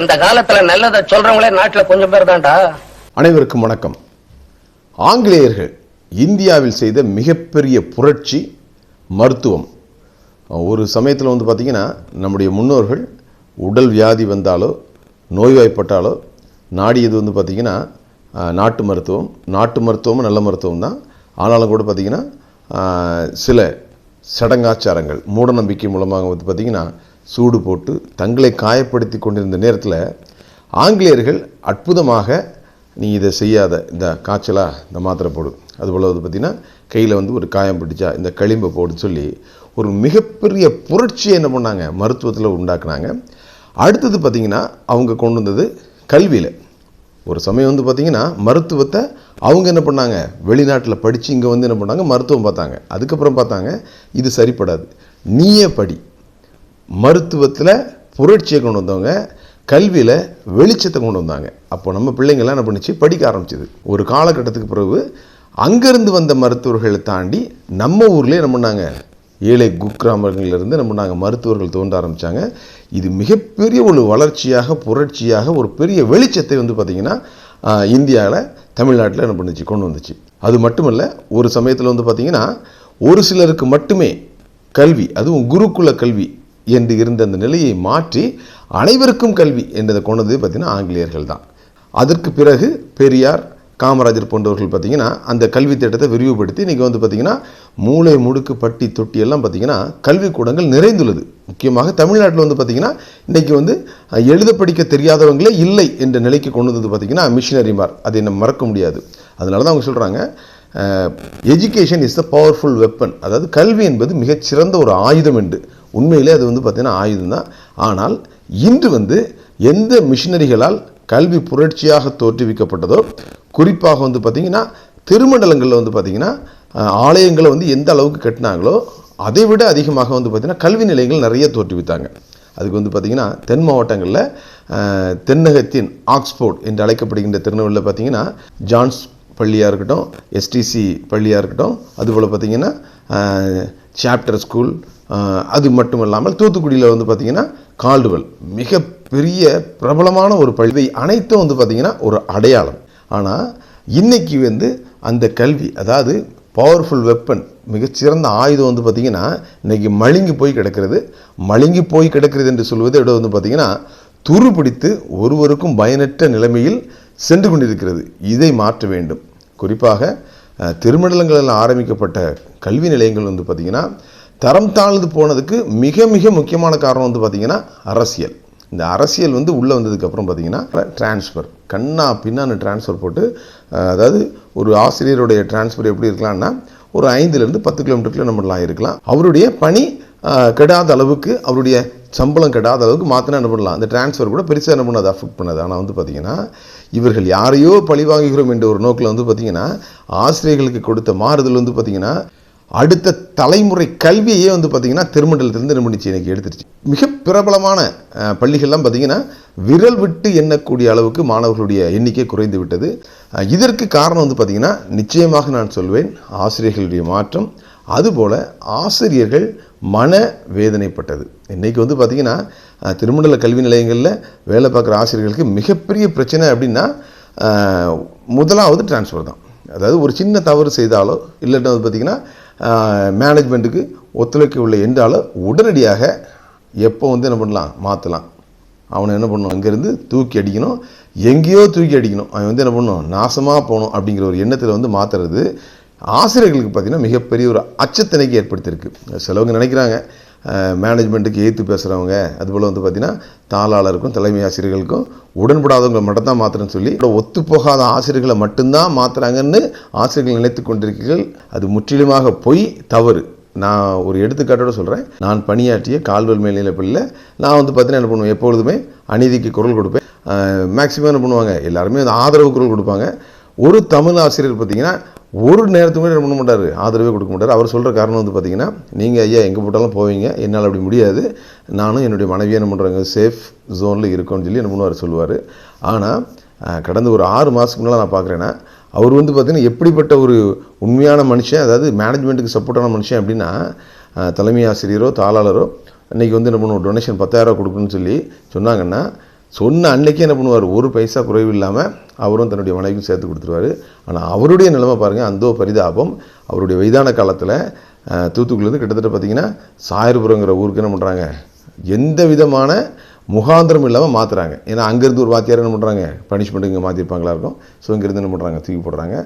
இந்த காலத்துல நல்லதை சொல்றவங்களே நாட்டுல கொஞ்சம் பேர் தான்டா. அனைவருக்கும் வணக்கம். ஆங்கிலேயர்கள் இந்தியாவில் செய்த மிகப்பெரிய புரட்சி மருத்துவம். ஒரு சமயத்தில் வந்து பார்த்திங்கன்னா நம்முடைய முன்னோர்கள் உடல் வியாதி வந்தாலோ நோய்வாய்ப்பட்டாலோ நாடியது வந்து பார்த்திங்கன்னா நாட்டு மருத்துவம் நாட்டு மருத்துவமும் நல்ல மருத்துவம் தான். ஆனாலும் கூட பார்த்திங்கன்னா சில சடங்காச்சாரங்கள் மூடநம்பிக்கை மூலமாக வந்து பார்த்திங்கன்னா சூடு போட்டு தங்களை காயப்படுத்தி கொண்டிருந்த நேரத்தில் ஆங்கிலேயர்கள் அற்புதமாக நீ இதை செய்யாத இந்த காய்ச்சலாக இந்த மாத்திரை போடு. அதுபோல் வந்து பார்த்திங்கன்னா கையில் வந்து ஒரு காயம் பிடிச்சா இந்த களிம்பை போடுன்னு சொல்லி ஒரு மிகப்பெரிய புரட்சியை என்ன பண்ணாங்க? மருத்துவத்தில் உண்டாக்குனாங்க. அடுத்தது பார்த்திங்கன்னா அவங்க கொண்டு வந்தது கல்வியில். ஒரு சமயம் வந்து பார்த்திங்கன்னா மருத்துவத்தை அவங்க என்ன பண்ணாங்க? வெளிநாட்டில் படித்து இங்கே வந்து என்ன பண்ணாங்க? மருத்துவம் பார்த்தாங்க. அதுக்கப்புறம் பார்த்தாங்க இது சரிப்படாது. நீயே படி. மருத்துவத்தில் புரட்சியை கொண்டு வந்தவங்க கல்வியில் வெளிச்சத்தை கொண்டு வந்தாங்க. அப்போ நம்ம பிள்ளைங்கள்லாம் என்ன பண்ணுச்சு? படிக்க ஆரம்பிச்சது. ஒரு காலகட்டத்துக்கு பிறகு அங்கேருந்து வந்த மருத்துவர்களை தாண்டி நம்ம ஊர்லேயே என்ன பண்ணாங்க? ஏழை குக்கிராமங்கள்லேருந்து நம்ம நாங்கள் மருத்துவர்கள் தோன்ற ஆரம்பித்தாங்க இது மிகப்பெரிய ஒரு வளர்ச்சியாக புரட்சியாக ஒரு பெரிய வெளிச்சத்தை வந்து பார்த்திங்கன்னா இந்தியாவில் தமிழ்நாட்டில் என்ன பண்ணுச்சு? கொண்டு வந்துச்சு. அது மட்டுமல்ல ஒரு சமயத்தில் வந்து பார்த்திங்கன்னா ஒரு சிலருக்கு மட்டுமே கல்வி அதுவும் குருகுல கல்வி என்று இருந்த அந்த நிலையை மாற்றி அனைவருக்கும் கல்வி என்றதை கொண்டது பார்த்திங்கன்னா ஆங்கிலேயர்கள் தான். அதற்கு பிறகு பெரியார் காமராஜர் போன்றவர்கள் பார்த்திங்கன்னா அந்த கல்வி திட்டத்தை விரிவுபடுத்தி இன்றைக்கி வந்து பார்த்திங்கன்னா மூளை முடுக்கு பட்டி தொட்டி எல்லாம் பார்த்திங்கன்னா கல்விக்கூடங்கள் நிறைந்துள்ளது. முக்கியமாக தமிழ்நாட்டில் வந்து பார்த்திங்கன்னா இன்றைக்கி வந்து எழுத படிக்க தெரியாதவங்களே இல்லை என்ற நிலைக்கு கொண்டு வந்தது பார்த்திங்கன்னா மிஷினரிமார். அதை நம்ம மறக்க முடியாது. அதனால தான் அவங்க சொல்கிறாங்க education is the powerful weapon அதாவது கல்வி என்பது மிகச்சிறந்த ஒரு ஆயுதம் என்று. உண்மையிலே அது வந்து பார்த்திங்கன்னா ஆயுதம் தான் ஆனால் இன்று வந்து எந்த மிஷினரிகளால் கல்வி புரட்சியாக தோற்றுவிக்கப்பட்டதோ குறிப்பாக வந்து பார்த்திங்கன்னா திருமண்டலங்களில் வந்து பார்த்திங்கன்னா ஆலயங்களை வந்து எந்த அளவுக்கு கட்டினாங்களோ அதை விட அதிகமாக வந்து பார்த்திங்கன்னா கல்வி நிலையங்கள் நிறைய தோற்றுவித்தாங்க. அதுக்கு வந்து பார்த்திங்கன்னா தென் மாவட்டங்களில் தென்னகத்தின் ஆக்ஸ்போர்ட் என்று அழைக்கப்படுகின்ற திருநெல்வேலியில் பார்த்திங்கன்னா ஜான்ஸ் பள்ளியாக இருக்கட்டும் எஸ்டிசி பள்ளியாக இருக்கட்டும் அதுபோல் பார்த்திங்கன்னா சாப்டர் ஸ்கூல் அது மட்டும் இல்லாமல் தூத்துக்குடியில் வந்து பார்த்திங்கன்னா கால்டுவெல் மிகப்பெரிய பிரபலமான ஒரு பள்ளி. அனைத்தும் வந்து பார்த்திங்கன்னா ஒரு அடையாளம். ஆனால் இன்றைக்கி வந்து அந்த கல்வி அதாவது பவர்ஃபுல் வெப்பன் மிகச்சிறந்த ஆயுதம் வந்து பார்த்திங்கன்னா இன்றைக்கி மழுங்கி போய் கிடக்கிறது. மழுங்கி போய் கிடக்கிறது என்று சொல்வதை விட வந்து பார்த்திங்கன்னா துரு பிடித்து ஒருவருக்கும் பயனற்ற நிலைமையில் சென்று கொண்டிருக்கிறது. இதை மாற்ற வேண்டும். குறிப்பாக திருமண்டலங்களில் ஆரம்பிக்கப்பட்ட கல்வி நிலையங்கள் வந்து பார்த்திங்கன்னா தரம் தாழ்ந்து போனதுக்கு மிக மிக முக்கியமான காரணம் வந்து பார்த்திங்கன்னா அரசியல். இந்த அரசியல் வந்து உள்ளே வந்ததுக்கப்புறம் பார்த்தீங்கன்னா ட்ரான்ஸ்ஃபர் கண்ணா பின்னான்னு ட்ரான்ஸ்ஃபர் போட்டு அதாவது ஒரு ஆசிரியருடைய ட்ரான்ஸ்ஃபர் எப்படி இருக்கலாம்னா ஒரு ஐந்துலேருந்து பத்து கிலோமீட்டர் நம்மளாம் இருக்கலாம். அவருடைய பணி கெடாத அளவுக்கு அவருடைய சம்பளம் கெடாத அளவுக்கு மாற்றினா என்ன பண்ணலாம்? அந்த ட்ரான்ஸ்ஃபர் கூட பெருசாக என்ன பண்ணாது அஃபெக்ட் பண்ணாது. ஆனால் வந்து பார்த்திங்கன்னா இவர்கள் யாரையோ பழிவாங்குகிறோம் என்ற ஒரு நோக்கில் வந்து பார்த்திங்கன்னா ஆசிரியர்களுக்கு கொடுத்த மாறுதல் வந்து பார்த்திங்கன்னா அடுத்த தலைமுறை கல்வியே வந்து பார்த்திங்கன்னா திருமண்டலத்திலேருந்து என்ன பண்ணிச்சு? எனக்கு எடுத்துருச்சு. மிக பிரபலமான பள்ளிகள்லாம் பார்த்திங்கன்னா விரல் விட்டு எண்ணக்கூடிய அளவுக்கு மாணவர்களுடைய எண்ணிக்கை குறைந்து விட்டது. இதற்கு காரணம் வந்து பார்த்திங்கன்னா நிச்சயமாக நான் சொல்வேன் ஆசிரியர்களுடைய மாற்றம் அதுபோல் ஆசிரியர்கள் மன வேதனைப்பட்டது இன்றைக்கி வந்து பார்த்திங்கன்னா திருமண்டல கல்வி நிலையங்களில் வேலை பார்க்குற ஆசிரியர்களுக்கு மிகப்பெரிய பிரச்சனை அப்படின்னா முதலாவது டிரான்ஸ்ஃபர் தான். அதாவது ஒரு சின்ன தவறு செய்தாலோ இல்லைன்னா வந்து பார்த்திங்கன்னா மேனேஜ்மெண்ட்டுக்கு ஒத்துழைக்கவில்லை என்றாலோ உடனடியாக எப்போ வந்து என்ன பண்ணலாம்? மாற்றலாம் அவனை என்ன பண்ணணும்? அங்கேருந்து தூக்கி அடிக்கணும். எங்கேயோ தூக்கி அடிக்கணும். அவன் வந்து என்ன பண்ணணும்? நாசமாக போகணும் அப்படிங்கிற ஒரு எண்ணத்தில் வந்து மாற்றுறது ஆசிரியர்களுக்கு பார்த்திங்கன்னா மிகப்பெரிய ஒரு அச்சத்தினைக்கு ஏற்படுத்தியிருக்கு. சிலவங்க நினைக்கிறாங்க மேனேஜ்மெண்ட்டுக்கு ஏற்று பேசுகிறவங்க அதுபோல் வந்து பார்த்திங்கன்னா தாளாளருக்கும் தலைமை ஆசிரியர்களுக்கும் உடன்படாதவங்களை மட்டும்தான் மாற்றுறேன்னு சொல்லி ஒத்து போகாத ஆசிரியர்களை மட்டும்தான் மாற்றுறாங்கன்னு ஆசிரியர்கள் நினைத்து கொண்டிருக்கிறீர்கள். அது முற்றிலுமாக பொய் தவறு. நான் ஒரு எடுத்துக்காட்டோட சொல்கிறேன் நான் பணியாற்றிய கால்வல் மேல்நிலை பள்ளியில் நான் வந்து பார்த்தீங்கன்னா என்ன பண்ணுவேன்? எப்பொழுதுமே அநீதிக்கு குரல் கொடுப்பேன். மேக்ஸிமம் என்ன பண்ணுவாங்க? எல்லாருமே அந்த ஆதரவு குரல் கொடுப்பாங்க. ஒரு தமிழ் ஆசிரியர் பார்த்திங்கன்னா ஒரு நேரத்துக்கு என்ன பண்ண மாட்டார் ஆதரவே கொடுக்க மாட்டார். அவர் சொல்கிற காரணம் வந்து பார்த்தீங்கன்னா நீங்கள் ஐயா எங்கே போட்டாலும் போவீங்க. என்னால் அப்படி முடியாது. நானும் என்னுடைய மனைவியை என்ன பண்ணுறாங்க சேஃப் ஜோனில் இருக்கோன்னு சொல்லி என்ன பண்ணுவார்? சொல்லுவார். ஆனால் கடந்த ஒரு ஆறு மாதத்துக்கு முன்னால் நான் பார்க்குறேன்னா அவர் வந்து பார்த்திங்கன்னா எப்படிப்பட்ட ஒரு உண்மையான மனுஷன் அதாவது மேனேஜ்மெண்ட்டுக்கு சப்போர்ட்டான மனுஷன் அப்படின்னா தலைமை ஆசிரியரோ தாளாளரோ இன்றைக்கி வந்து என்ன பண்ணுவோம்? டொனேஷன் பத்தாயிரரூவா கொடுக்கணும்னு சொல்லி சொன்னாங்கன்னா சொன்ன அன்னைக்கே என்ன பண்ணுவார்? ஒரு பைசா குறைவு இல்லாமல் அவரும் தன்னுடைய மனைவிக்கும் சேர்த்து கொடுத்துருவாரு. ஆனால் அவருடைய நிலைமை பாருங்கள் அந்தோ பரிதாபம் அவருடைய வயதான காலத்தில் தூத்துக்குடியிலேருந்து கிட்டத்தட்ட பார்த்தீங்கன்னா சாயர்புரங்கிற ஊருக்கு என்ன பண்ணுறாங்க எந்த விதமான முகாந்திரம் இல்லாமல் மாற்றுறாங்க ஏன்னா அங்கேருந்து ஒரு வாத்தியார் என்ன பண்ணுறாங்க பனிஷ்மெண்ட் இங்கே மாற்றிருப்பாங்களா இருக்கும். ஸோ இங்கேருந்து என்ன பண்ணுறாங்க தூக்கி போடுறாங்க.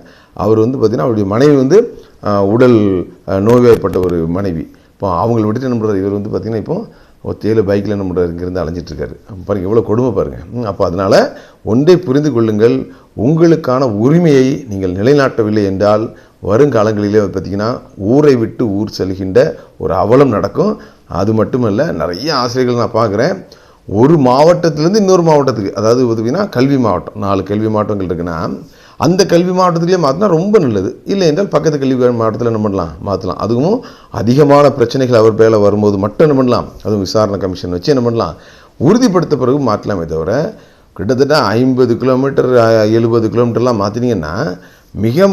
அவர் வந்து பார்த்திங்கன்னா அவருடைய மனைவி வந்து உடல் நோய்வாய்ப்பட்ட ஒரு மனைவி. இப்போ அவங்கள விட்டுட்டு என்ன பண்ணுறாரு இவர் வந்து பார்த்திங்கன்னா இப்போ ஒத்தையில் பைக்கில் என்ன பண்ணுறாரு இங்கேருந்து அலைஞ்சிட்டு இருக்காரு. எவ்வளோ கொடுமை பாருங்கள் அப்போ அதனால் ஒன்றை புரிந்து கொள்ளுங்கள். உங்களுக்கான உரிமையை நீங்கள் நிலைநாட்டவில்லை என்றால் வருங்காலங்களிலே பார்த்தீங்கன்னா ஊரை விட்டு ஊர் செல்கின்ற ஒரு அவலம் நடக்கும். அது மட்டுமல்ல நிறைய ஆசிரியர்கள் நான் பார்க்குறேன். ஒரு மாவட்டத்திலேருந்து இன்னொரு மாவட்டத்துக்கு அதாவது பார்த்திங்கன்னா கல்வி மாவட்டம் நாலு கல்வி மாவட்டங்கள் இருக்குன்னா அந்த கல்வி மாவட்டத்துலேயே மாற்றினா ரொம்ப நல்லது. இல்லை என்றால் பக்கத்து கல்வி மாவட்டத்தில் என்ன பண்ணலாம்? மாற்றலாம் அதுவும் அதிகமான பிரச்சனைகள் அவர் பேரில் வரும்போது மட்டும் என்ன பண்ணலாம்? அதுவும் விசாரணை கமிஷன் வச்சு என்ன பண்ணலாம்? உறுதிப்படுத்த பிறகு மாற்றலாமே தவிர கிட்டத்தட்ட ஐம்பது கிலோமீட்டர் எழுபது கிலோமீட்டர்லாம் மாற்றினீங்கன்னா மிக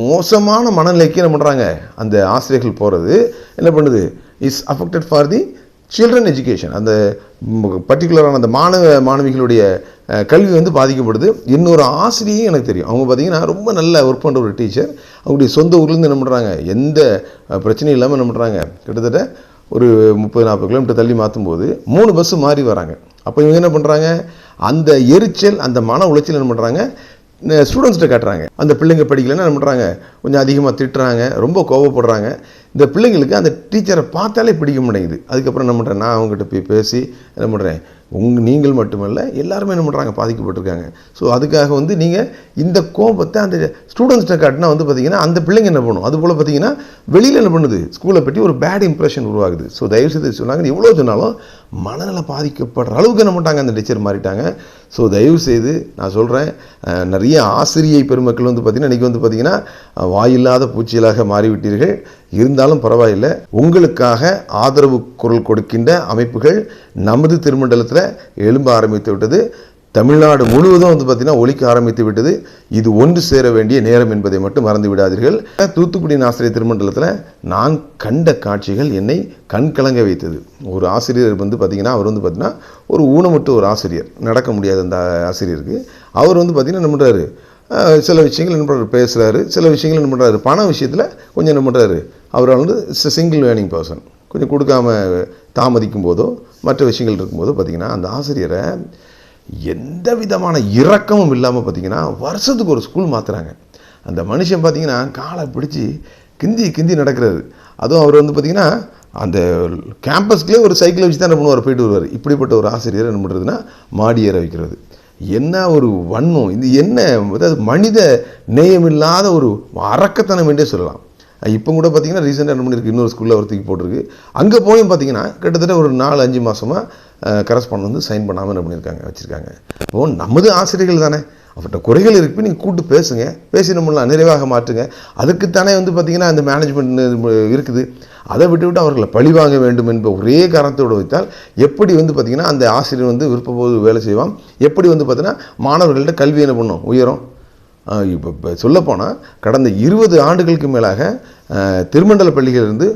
மோசமான மனநிலைக்கு என்ன பண்ணுறாங்க அந்த ஆசிரியர்கள் போகிறது என்ன பண்ணுது? Is affected for the children education அந்த பர்டிகுலரான அந்த மாணவ மாணவிகளுடைய கல்வி வந்து பாதிக்கப்படுது. இன்னொரு ஆசிரியையும் எனக்கு தெரியும். அவங்க பார்த்தீங்கன்னா ரொம்ப நல்ல ஒர்க் பண்ணுற ஒரு டீச்சர் அவங்களுடைய சொந்த ஊர்லேருந்து என்ன பண்ணுறாங்க எந்த பிரச்சனையும் இல்லாமல் என்ன பண்ணுறாங்க கிட்டத்தட்ட ஒரு முப்பது நாற்பது கிலோமீட்டர் தள்ளி மாற்றும் போது மூணு பஸ்ஸு மாறி வராங்க. அப்போ இவங்க என்ன பண்ணுறாங்க அந்த எரிச்சல் அந்த மன உளைச்சல் என்ன பண்ணுறாங்க ஸ்டூடெண்ட்ஸ்கிட்ட காட்டுறாங்க. அந்த பிள்ளைங்க படிக்கலைன்னா என்ன பண்ணுறாங்க கொஞ்சம் அதிகமாக திட்டுறாங்க ரொம்ப கோவப்படுறாங்க. இந்த பிள்ளைங்களுக்கு அந்த டீச்சரை பார்த்தாலே பிடிக்க மாட்டேங்குது. அதுக்கப்புறம் என்ன பண்ணுறேன் நான் அவங்ககிட்ட போய் பேசி என்ன பண்ணுறேன் உங் நீங்கள் மட்டுமல்ல எல்லாருமே என்ன பண்ணுறாங்க பாதிக்கப்பட்டிருக்காங்க. ஸோ அதுக்காக வந்து நீங்கள் இந்த கோபத்தை அந்த ஸ்டூடெண்ட்ஸ்கிட்ட காட்டினா வந்து பார்த்திங்கன்னா அந்த பிள்ளைங்க என்ன பண்ணும்? அதுபோல் பார்த்தீங்கன்னா வெளியில் என்ன பண்ணுது? ஸ்கூலை பற்றி ஒரு பேட் இம்ப்ரெஷன் உருவாகுது. ஸோ தயவுசெய்து சொன்னாங்க. எவ்வளோ சொன்னாலும் மனநல பாதிக்கப்படுற அளவுக்கு என்ன பண்ணிட்டாங்க? அந்த டீச்சர் மாறிட்டாங்க. ஸோ தயவு செய்து நான் சொல்கிறேன் நிறைய ஆசிரியை பெருமக்கள் வந்து பார்த்திங்கன்னா இன்றைக்கி வந்து பார்த்திங்கன்னா வாயில்லாத பூச்சிகளாக மாறிவிட்டீர்கள். இருந்தாலும் பரவாயில்லை. உங்களுக்காக ஆதரவு குரல் கொடுக்கின்ற அமைப்புகள் நமது திருமண்டலத்தில் எழும்ப ஆரம்பித்து விட்டது. தமிழ்நாடு முழுவதும் வந்து பார்த்திங்கன்னா ஒலிக்க ஆரம்பித்து விட்டது. இது ஒன்று சேர வேண்டிய நேரம் என்பதை மட்டும் மறந்து விடாதீர்கள். தூத்துக்குடி ஆசிரியர் திருமண்டலத்தில் நான் கண்ட காட்சிகள் என்னை கண் கலங்க வைத்தது. ஒரு ஆசிரியர் வந்து பார்த்திங்கன்னா அவர் வந்து பார்த்திங்கன்னா ஒரு ஊனமுட்டு ஒரு ஆசிரியர். நடக்க முடியாத அந்த ஆசிரியருக்கு. அவர் வந்து பார்த்திங்கன்னா என்ன பண்ணுறாரு சில விஷயங்கள் என்ன பண்ணுறாரு பேசுகிறாரு சில விஷயங்கள் என்ன பண்ணுறாரு பண விஷயத்தில் கொஞ்சம் என்ன பண்ணுறாரு அவர் வந்து சிங்கிள் வேர்னிங் பர்சன் கொஞ்சம் கொடுக்காம தாமதிக்கும் போதோ மற்ற விஷயங்கள் இருக்கும்போதோ பார்த்திங்கன்னா அந்த ஆசிரியரை எந்த விதமான இரக்கமும் இல்லாமல் பார்த்தீங்கன்னா வருஷத்துக்கு ஒரு ஸ்கூல் மாற்றுறாங்க அந்த மனுஷன் பார்த்தீங்கன்னா காலை பிடிச்சி கிந்தி கிந்தி நடக்கிறாரு. அதுவும் அவர் வந்து பார்த்திங்கன்னா அந்த கேம்பஸ்க்குள்ளே ஒரு சைக்கிளை வச்சு தான் என்ன பண்ணுவார்? போயிட்டு வருவார். இப்படிப்பட்ட ஒரு ஆசிரியர் என்ன பண்ணுறதுன்னா மாடி ஏற வைக்கிறது. என்ன ஒரு வன்மம் இது என்ன அதாவது மனித நேயமில்லாத ஒரு அரக்கத்தனம் என்றே சொல்லலாம். இப்போ கூட பார்த்தீங்கன்னா ரீசெண்டாக என்ன பண்ணியிருக்கு இன்னொரு ஸ்கூலில் ஒரு தூக்கி போட்டிருக்கு. அங்கே போயும் பார்த்தீங்கன்னா கிட்டத்தட்ட ஒரு நாலு அஞ்சு மாதமாக கரஸ்பாண்ட் வந்து சைன் பண்ணாமல் என்ன பண்ணியிருக்காங்க வச்சுருக்காங்க. இப்போ நமது ஆசிரியர்கள் தானே. அவர்கிட்ட குறைகள் இருக்குது நீங்கள் கூப்பிட்டு பேசுங்க. பேசி நம்மளாம் நிறைவாக மாற்றுங்க. அதுக்குத்தானே வந்து பார்த்தீங்கன்னா அந்த மேனேஜ்மெண்ட் இருக்குது. அதை விட்டு விட்டு அவர்களை பழி வாங்க வேண்டும் என்ற ஒரே காரணத்தோடு வைத்தால் எப்படி வந்து பார்த்திங்கன்னா அந்த ஆசிரியர் வந்து விருப்பப்போது வேலை செய்வான்? எப்படி வந்து பார்த்தீங்கன்னா மாணவர்கள்ட்ட கல்வி என்ன பண்ணும்? உயரும். இப்போ சொல்லப்போனால் கடந்த இருபது ஆண்டுகளுக்கு மேலாக திருமண்டல பள்ளிகளிலிருந்து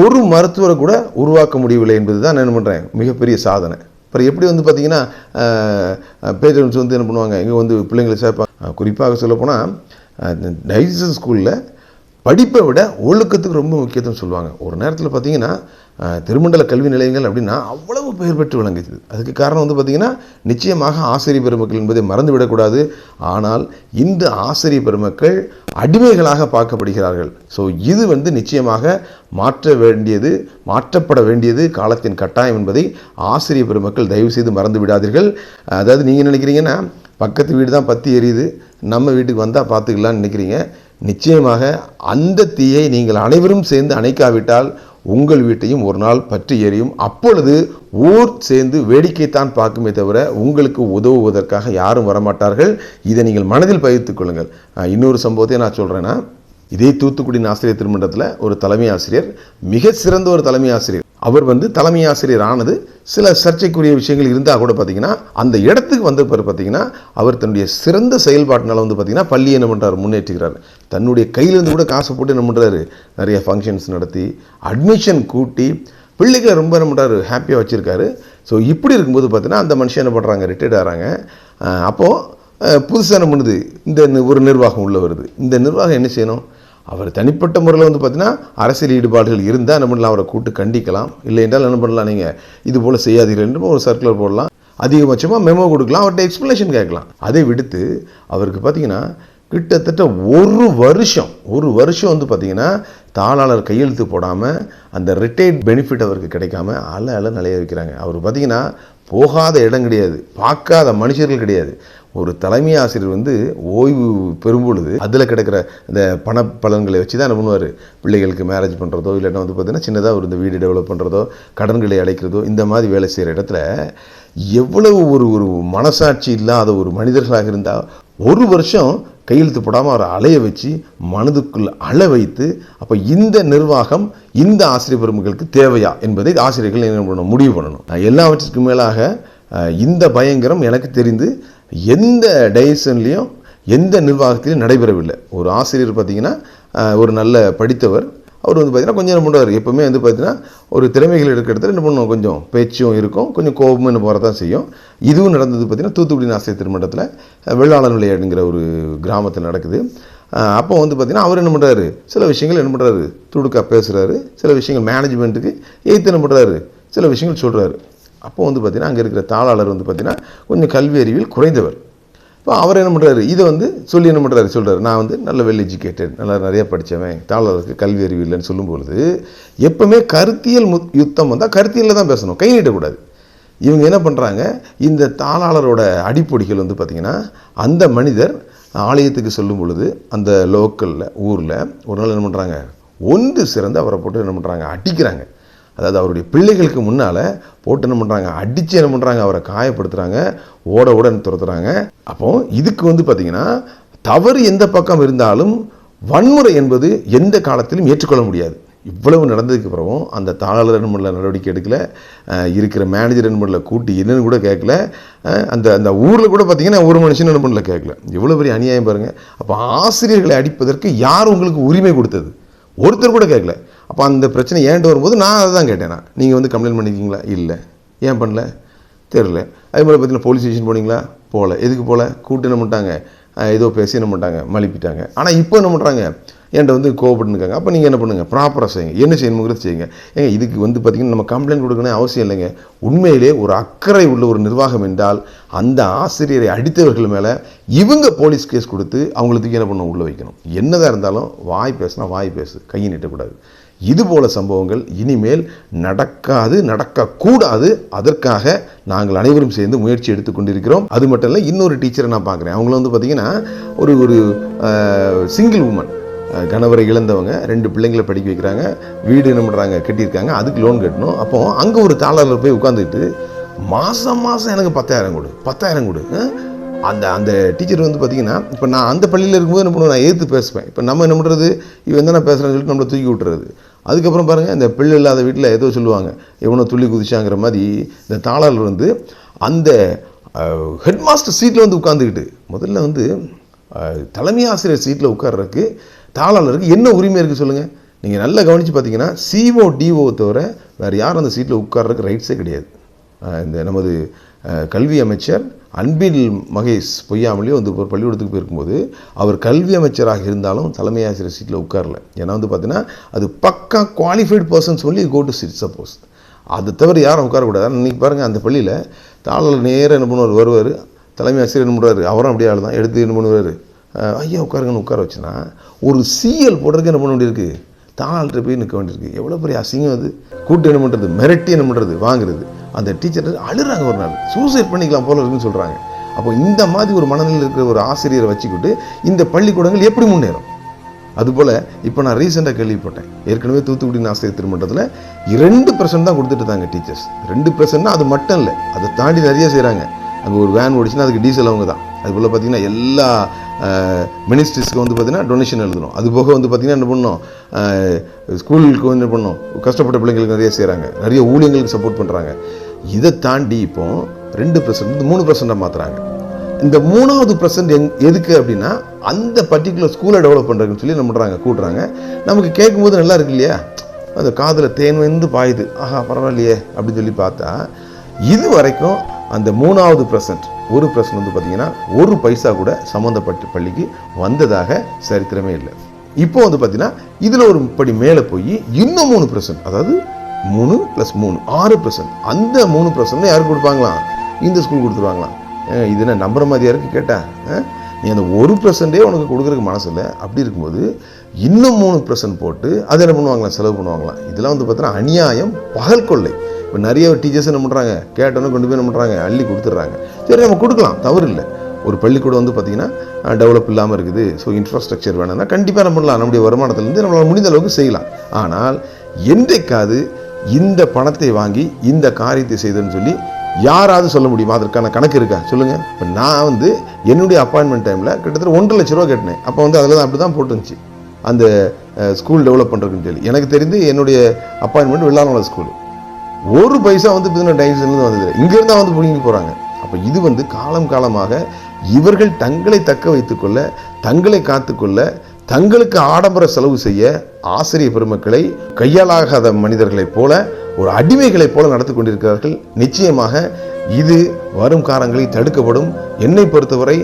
ஒரு மருத்துவரை கூட உருவாக்க முடியவில்லை என்பது தான் நான் என்ன பண்ணுறேன் மிகப்பெரிய சாதனை. அப்புறம் எப்படி வந்து பார்த்தீங்கன்னா பேரண்ட்ஸ் வந்து என்ன பண்ணுவாங்க இங்கே வந்து பிள்ளைங்களை சேர்ப்பாங்க. குறிப்பாக சொல்லப்போனால் டைஜன் ஸ்கூலில் படிப்பை விட ஒழுக்கத்துக்கு ரொம்ப முக்கியத்துவம் சொல்லுவாங்க. ஒரு நேரத்தில் பார்த்தீங்கன்னா திருமண்டல கல்வி நிலையங்கள் அப்படின்னா அவ்வளவு பெயர் பெற்று விளங்குது அதுக்கு காரணம் வந்து பார்த்திங்கன்னா நிச்சயமாக ஆசிரியர் பெருமக்கள் என்பதை மறந்து விடக்கூடாது ஆனால் இந்த ஆசிரியர் பெருமக்கள் அடிமைகளாக பார்க்கப்படுகிறார்கள். ஸோ இது வந்து நிச்சயமாக மாற்ற வேண்டியது மாற்றப்பட வேண்டியது காலத்தின் கட்டாயம் என்பதை ஆசிரியர் பெருமக்கள் தயவு செய்து மறந்து விடாதீர்கள் அதாவது நீங்கள் நினைக்கிறீங்கன்னா பக்கத்து வீடு தான் பற்றி எரியுது. நம்ம வீட்டுக்கு வந்தால் பார்த்துக்கலான்னு நினைக்கிறீங்க. நிச்சயமாக அந்த தீயை நீங்கள் அனைவரும் சேர்ந்து அணைக்காவிட்டால் உங்கள் வீட்டையும் ஒரு நாள் பற்றி எரியும் அப்பொழுது ஊர் சேர்ந்து வேடிக்கைத்தான் பார்க்குமே தவிர உங்களுக்கு உதவுவதற்காக யாரும் வரமாட்டார்கள். இதை நீங்கள் மனதில் பகிர்த்துக் கொள்ளுங்கள். இன்னொரு சம்பவத்தை நான் சொல்கிறேன்னா இதே தூத்துக்குடி ஆசிரியர் திருமண்டலத்தில் ஒரு தலைமை ஆசிரியர் மிக சிறந்த ஒரு தலைமை ஆசிரியர் அவர் வந்து தலைமை ஆசிரியர் ஆனது சில சர்ச்சைக்குரிய விஷயங்கள் இருந்தால் கூட பார்த்தீங்கன்னா அந்த இடத்துக்கு வந்த பிறகு பார்த்தீங்கன்னா அவர் தன்னுடைய சிறந்த செயல்பாட்டினால் வந்து பார்த்தீங்கன்னா பள்ளி என்ன பண்ணுறாரு முன்னேற்றுகிறார் தன்னுடைய கையிலேருந்து கூட காசை போட்டு என்ன பண்ணுறாரு நிறைய ஃபங்க்ஷன்ஸ் நடத்தி அட்மிஷன் கூட்டி பிள்ளைகளை ரொம்ப என்ன பண்ணுறாரு ஹாப்பியாக வச்சுருக்காரு. ஸோ இப்படி இருக்கும்போது பார்த்தீங்கன்னா அந்த மனுஷன் என்ன பண்ணுறாங்க ரிட்டையர்ட் ஆகிறாங்க அப்போது புதுசாக என்ன பண்ணுது? இந்த ஒரு நிர்வாகம் உள்ளே வருது. இந்த நிர்வாகம் என்ன செய்யணும்? அவர் தனிப்பட்ட முறையில் வந்து பார்த்தீங்கன்னா அரசியல் ஈடுபாடுகள் இருந்தால் என்ன பண்ணலாம்? அவரை கூட்டு கண்டிக்கலாம். இல்லை என்றால் என்ன பண்ணலாம்? நீங்கள் இது போல் செய்யாதீர்கள் என்று ஒரு சர்க்குலர் போடலாம். அதிகபட்சமாக மெமோ கொடுக்கலாம். அவர்கிட்ட எக்ஸ்ப்ளனேஷன் கேட்கலாம். அதை விடுத்து அவருக்கு பார்த்தீங்கன்னா கிட்டத்தட்ட ஒரு வருஷம் ஒரு வருஷம் வந்து பார்த்தீங்கன்னா தாளாளர் கையெழுத்து போடாமல் அந்த ரிட்டையர்ட் பெனிஃபிட் அவருக்கு கிடைக்காம அல அல நிலைய வைக்கிறாங்க. அவர் பார்த்தீங்கன்னா போகாத இடம் கிடையாது. பார்க்காத மனுஷர்கள் கிடையாது. ஒரு தலைமை ஆசிரியர் வந்து ஓய்வு பெறும் பொழுது அதில் கிடைக்கிற இந்த பண பலன்களை வச்சு தான் என்ன பண்ணுவார்? பிள்ளைகளுக்கு மேரேஜ் பண்ணுறதோ இல்லைன்னா வந்து பார்த்தீங்கன்னா சின்னதாக ஒரு இந்த வீடு டெவலப் பண்ணுறதோ கடன்களை அடைக்கிறதோ இந்த மாதிரி வேலை செய்கிற இடத்துல எவ்வளவு ஒரு ஒரு மனசாட்சி இல்லாத ஒரு மனிதர்களாக இருந்தால் ஒரு வருஷம் கையெழுத்து போடாமல் அவரை அலைய வச்சு மனதுக்குள் அழ வைத்து அப்போ இந்த நிர்வாகம் இந்த ஆசிரியர் பெருமக்களுக்கு தேவையா என்பதை ஆசிரியர்கள் என்ன பண்ணணும்? முடிவு பண்ணணும். எல்லாவற்றிற்கும் மேலாக இந்த பயங்கரம் எனக்கு தெரிந்து எந்த டைசன்லேயும் எந்த நிர்வாகத்திலையும் நடைபெறவில்லை. ஒரு ஆசிரியர் பார்த்தீங்கன்னா ஒரு நல்ல படித்தவர். அவர் வந்து பார்த்தீங்கன்னா கொஞ்சம் என்ன பண்ணுவார் எப்போவுமே வந்து பார்த்தீங்கன்னா ஒரு திறமைகள் எடுக்கிற இடத்துல என்ன பண்ணுவோம் கொஞ்சம் பேச்சும் இருக்கும் கொஞ்சம் கோபமும் என்ன போகிறதான் செய்யும். இதுவும் நடந்தது பார்த்திங்கன்னா தூத்துக்குடி ஆசிரியர் திருமண்டத்தில் வெள்ளாளன் விளையாடுங்கிற ஒரு கிராமத்தில் நடக்குது. அப்போ வந்து பார்த்திங்கன்னா அவர் என்ன பண்ணுறாரு சில விஷயங்கள் என்ன பண்ணுறாரு துடுக்கா பேசுகிறாரு சில விஷயங்கள் மேனேஜ்மெண்ட்டுக்கு எய்த்து என்ன பண்ணுறாரு சில விஷயங்கள் சொல்கிறாரு அப்போ வந்து பார்த்தீங்கன்னா அங்கே இருக்கிற தாளாளர் வந்து பார்த்தீங்கன்னா கொஞ்சம் கல்வி அறிவில் குறைந்தவர். இப்போ அவர் என்ன பண்ணுறாரு இதை வந்து சொல்லி என்ன பண்ணுறாரு சொல்கிறார் நான் வந்து நல்ல வெல் எஜுகேட்டட் நல்லா நிறைய படித்தவன் தாளருக்கு கல்வி அறிவு இல்லைன்னு சொல்லும்பொழுது எப்போவுமே கருத்தியல் மு யுத்தம் வந்தால் கருத்தியலில் தான் பேசணும் கை நீட்டக்கூடாது இவங்க என்ன பண்ணுறாங்க இந்த தாளாளரோட அடிப்பொடிகள் வந்து பார்த்திங்கன்னா அந்த மனிதர் ஆலயத்துக்கு சொல்லும் பொழுது அந்த லோக்கலில் ஊரில் ஒரு நாள் என்ன பண்ணுறாங்க ஒன்று சிறந்து அவரை போட்டு என்ன பண்ணுறாங்க அடிக்கிறாங்க. அதாவது அவருடைய பிள்ளைகளுக்கு முன்னால் போட்டு என்ன பண்ணுறாங்க அடித்து என்ன பண்ணுறாங்க அவரை காயப்படுத்துகிறாங்க ஓட ஓட துரத்துறாங்க? அப்போ இதுக்கு வந்து பார்த்திங்கன்னா தவறு எந்த பக்கம் இருந்தாலும் வன்முறை என்பது எந்த காலத்திலும் ஏற்றுக்கொள்ள முடியாது. இவ்வளவு நடந்ததுக்கு பிறகும் அந்த தாளர் என்ன நடவடிக்கை எடுக்கல. இருக்கிற மேனேஜர் என்ன கூட்டி என்னன்னு கூட கேட்கல. அந்த அந்த ஊரில் கூட பார்த்தீங்கன்னா ஒரு மனுஷன் என்ன கேட்கல. இவ்வளோ பெரிய அநியாயம் பாருங்கள் அப்போ ஆசிரியர்களை அடிப்பதற்கு யார் உங்களுக்கு உரிமை கொடுத்தது? ஒருத்தர் கூட கேட்கல. அப்போ அந்த பிரச்சனை ஏன்ட்டு வரும்போது நான் அதை தான் கேட்டேன் நான். நீங்கள் வந்து கம்ப்ளைண்ட் பண்ணிக்கிங்களா இல்லை. ஏன் பண்ணல? தெரில அதே மாதிரி பார்த்தீங்கன்னா போலீஸ் ஸ்டேஷன் போனீங்களா? போகல. எதுக்கு போகல? கூட்டு என்ன பண்ணிட்டாங்க? ஏதோ பேசி என்ன பண்ணிட்டாங்க? மலிப்பிட்டாங்க. ஆனால் இப்போ என்ன பண்ணுறாங்க என்கிட்ட வந்து கோவப்பட்டுருக்காங்க அப்போ நீங்கள் என்ன பண்ணுங்கள் ப்ராப்பராக செய்யுங்க. என்ன செய்யணுங்கிறது செய்யுங்க. ஏங்க இதுக்கு வந்து பார்த்திங்கன்னா நம்ம கம்ப்ளைண்ட் கொடுக்கணும் அவசியம் இல்லைங்க. உண்மையிலே ஒரு அக்கறை உள்ள ஒரு நிர்வாகம் என்றால் அந்த ஆசிரியரை அடித்தவர்கள் மேலே இவங்க போலீஸ் கேஸ் கொடுத்து அவங்களுக்கு என்ன பண்ண உள்ளே வைக்கணும். என்னதான் இருந்தாலும் வாய் பேசினா வாய் பேசு. கையை நீட்டக்கூடாது. இதுபோல சம்பவங்கள் இனிமேல் நடக்காது நடக்கக்கூடாது. அதற்காக நாங்கள் அனைவரும் சேர்ந்து முயற்சி எடுத்து கொண்டிருக்கிறோம். அது மட்டும் இல்லை இன்னொரு டீச்சரை நான் பார்க்குறேன். அவங்கள வந்து பார்த்திங்கன்னா ஒரு ஒரு சிங்கிள் உமன் கணவரை இழந்தவங்க ரெண்டு பிள்ளைங்களை படிக்க வைக்கிறாங்க வீடு என்ன பண்ணுறாங்க கட்டியிருக்காங்க அதுக்கு லோன் கட்டணும். அப்போது அங்கே ஒரு தாளரில் போய் உட்காந்துக்கிட்டு மாதம் மாதம் எனக்கு பத்தாயிரம் கொடு பத்தாயிரம் கொடு அந்த அந்த டீச்சர் வந்து பார்த்தீங்கன்னா இப்போ நான் அந்த பள்ளியில் இருக்கும்போது என்ன பண்ணுவேன்? நான் எதிர்த்து பேசுவேன். இப்போ நம்ம என்ன பண்ணுறது இவன் என்ன பேசுகிறேன்னு சொல்லிட்டு நம்மளை தூக்கி விட்டுறது. அதுக்கப்புறம் பாருங்கள் இந்த பிள்ளை இல்லாத வீட்டில் ஏதோ சொல்லுவாங்க எவனோ துள்ளி குதிச்சாங்கிற மாதிரி. இந்த தாளர் வந்து அந்த ஹெட் மாஸ்டர் சீட்டில் வந்து உட்காந்துக்கிட்டு முதல்ல வந்து தலைமை ஆசிரியர் சீட்டில் உட்கார்றதுக்கு தாளாளருக்கு என்ன உரிமை இருக்குது சொல்லுங்கள் நீங்கள் நல்லா கவனித்து பார்த்தீங்கன்னா சிஓ டிஓ தவிர வேறு யாரும் அந்த சீட்டில் உட்கார்றதுக்கு ரைட்ஸே கிடையாது. இந்த நமது கல்வி அமைச்சர் அன்பில் மகேஷ் பொய்யாமலே வந்து ஒரு பள்ளிக்கூடத்துக்கு போயிருக்கும்போது அவர் கல்வி அமைச்சராக இருந்தாலும் தலைமை ஆசிரியர் சீட்டில் உட்காரல. ஏன்னா வந்து பார்த்தீங்கன்னா அது பக்கா குவாலிஃபைடு பர்சன் சொல்லி கோ டு சிட் சப்போஸ் அது தவிர யாரும் உட்காரக்கூடாது. இன்றைக்கி பாருங்கள் அந்த பள்ளியில் தாளர் நேராக என்ன பண்ணுவார்? வருவார். தலைமை ஆசிரியர் என்ன பண்ணுவார்? அவரும் அப்படியே ஆள் தான். எடுத்து என்ன பண்ணுவார்? ஐயா உட்காருங்கன்னு உட்கார வச்சுன்னா ஒரு சிஎல் போடுறதுக்கு என்ன பண்ண வேண்டியிருக்கு? தாளாள்கிட்ட போய் நிற்க வேண்டியிருக்கு. எவ்வளோ பெரிய அசிங்கம் அது. கூட்டு என்ன பண்ணுறது மிரட்டி என்ன பண்ணுறது வாங்குறது. அந்த டீச்சர் அழுறாங்க ஒரு நாள். சூசைட் பண்ணிக்கலாம் போல இருக்குன்னு சொல்கிறாங்க அப்போ இந்த மாதிரி ஒரு மனநிலையில் இருக்கிற ஒரு ஆசிரியரை வச்சுக்கிட்டு இந்த பள்ளிக்கூடங்கள் எப்படி முன்னேறும்? அதுபோல் இப்போ நான் ரீசெண்டாக கேள்விப்பட்டேன். ஏற்கனவே தூத்துக்குடி ஆசிரியர் திருமண்டத்தில் இரண்டு பர்சன்ட் தான் கொடுத்துட்டு இருந்தாங்க டீச்சர்ஸ் ரெண்டு பர்சன்ட்னா அது மட்டும் இல்லை. அதை தாண்டி நிறைய செய்கிறாங்க அங்கே ஒரு வேன் ஓடிச்சுன்னா அதுக்கு டீசல் அவங்க தான். அதுபோல் பார்த்தீங்கன்னா எல்லா மினிஸ்ட்ரிஸ்க்கு வந்து பார்த்தீங்கன்னா டொனேஷன் எழுதணும். அது போக வந்து பார்த்தீங்கன்னா என்ன பண்ணணும் ஸ்கூலுக்கு வந்து என்ன பண்ணணும் கஷ்டப்பட்ட பிள்ளைங்களுக்கு நிறைய செய்கிறாங்க நிறைய ஊழியங்களுக்கு சப்போர்ட் பண்ணுறாங்க இதை தாண்டி இப்போ ரெண்டு பர்சன்ட் மூணு பர்சன்ட்டாக மாற்றுறாங்க இந்த மூணாவது பர்சன்ட் எங் எதுக்கு அப்படின்னா அந்த பர்டிகுலர் ஸ்கூலை டெவலப் பண்ணுறதுன்னு சொல்லி என்ன பண்ணுறாங்க கூட்டுறாங்க. நமக்கு கேட்கும்போது நல்லா இருக்கு இல்லையா? அந்த காதில் தேன் வந்து பாயுது. ஆஹா பரவாயில்லையே அப்படின்னு சொல்லி பார்த்தா இது வரைக்கும் அந்த மூணாவது பிரசன்ட் ஒரு பிரசன்ட் வந்து பார்த்தீங்கன்னா ஒரு பைசா கூட சம்மந்தப்பட்ட பள்ளிக்கு வந்ததாக சரித்திரமே இல்லை. இப்போ வந்து பார்த்தீங்கன்னா இதில் ஒரு படி மேலே போய் இன்னும் மூணு பர்சன்ட் அதாவது மூணு ப்ளஸ் மூணு ஆறு பர்சன்ட் அந்த மூணு பர்சன்ட் யாருக்கு கொடுப்பாங்களாம்? இந்த ஸ்கூல் கொடுத்துருவாங்களாம். இது என்ன நம்புற மாதிரியா இருக்கு கேட்டா? நீ அந்த ஒரு பர்சன்டே உனக்கு கொடுக்குறக்கு மனசு இல்லை அப்படி இருக்கும்போது இன்னும் மூணு பர்சன்ட் போட்டு அதை என்ன பண்ணுவாங்களாம் செலவு பண்ணுவாங்களாம் இதெல்லாம் வந்து பார்த்தீங்கன்னா அநியாயம் பகல் கொள்ளை. இப்போ நிறைய டீச்சர்ஸ் என்ன பண்ணுறாங்க கேட்டோன்னு கொண்டு போய் என்ன பண்ணுறாங்க அள்ளி கொடுத்துட்றாங்க. சரி நம்ம கொடுக்கலாம். தவறு இல்லை. ஒரு பள்ளிக்கூடம் வந்து பார்த்திங்கன்னா டெவலப் இல்லாமல் இருக்குது. ஸோ இன்ஃப்ராஸ்ட்ரக்சர் வேணும்னா கண்டிப்பாக நம்ம பண்ணலாம். நம்முடைய வருமானத்துலேருந்து நம்மளால் முடிந்த அளவுக்கு செய்யலாம். ஆனால் என்றைக்காவது இந்த பணத்தை வாங்கி இந்த காரியத்தை செய்தேன்னு சொல்லி யாராவது சொல்ல முடியுமா? அதற்கான கணக்கு இருக்கா? சொல்லுங்கள் இப்போ நான் வந்து என்னுடைய அப்பாயின்மெண்ட் டைமில் கிட்டத்தட்ட ஒன்றரை லட்ச ரூபா கேட்டினேன் அப்போ வந்து அதில் தான் அப்படி தான் போட்டுருந்துச்சு. அந்த ஸ்கூல் டெவலப் பண்ணுறதுன்னு சொல்லி. எனக்கு தெரிந்து என்னுடைய அப்பாயின்மெண்ட் வெள்ளாள ஸ்கூல் ஒரு பைசா வந்து பார்த்தீங்கன்னா டைம்ஸ்லேருந்து வந்தது இங்கேருந்து வந்து பிடிங்கி போகிறாங்க அப்போ இது வந்து காலம் காலமாக இவர்கள் தங்களை தக்க வைத்துக்கொள்ள தங்களை காத்துக்கொள்ள தங்களுக்கு ஆடம்பர செலவு செய்ய ஆசிரிய பெருமக்களை கையாளாகாத மனிதர்களைப் போல ஒரு அடிமைகளைப் போல நடத்தி கொண்டிருக்கிறார்கள். நிச்சயமாக இது வரும் காலங்களில் தடுக்கப்படும். என்னை பொறுத்தவரை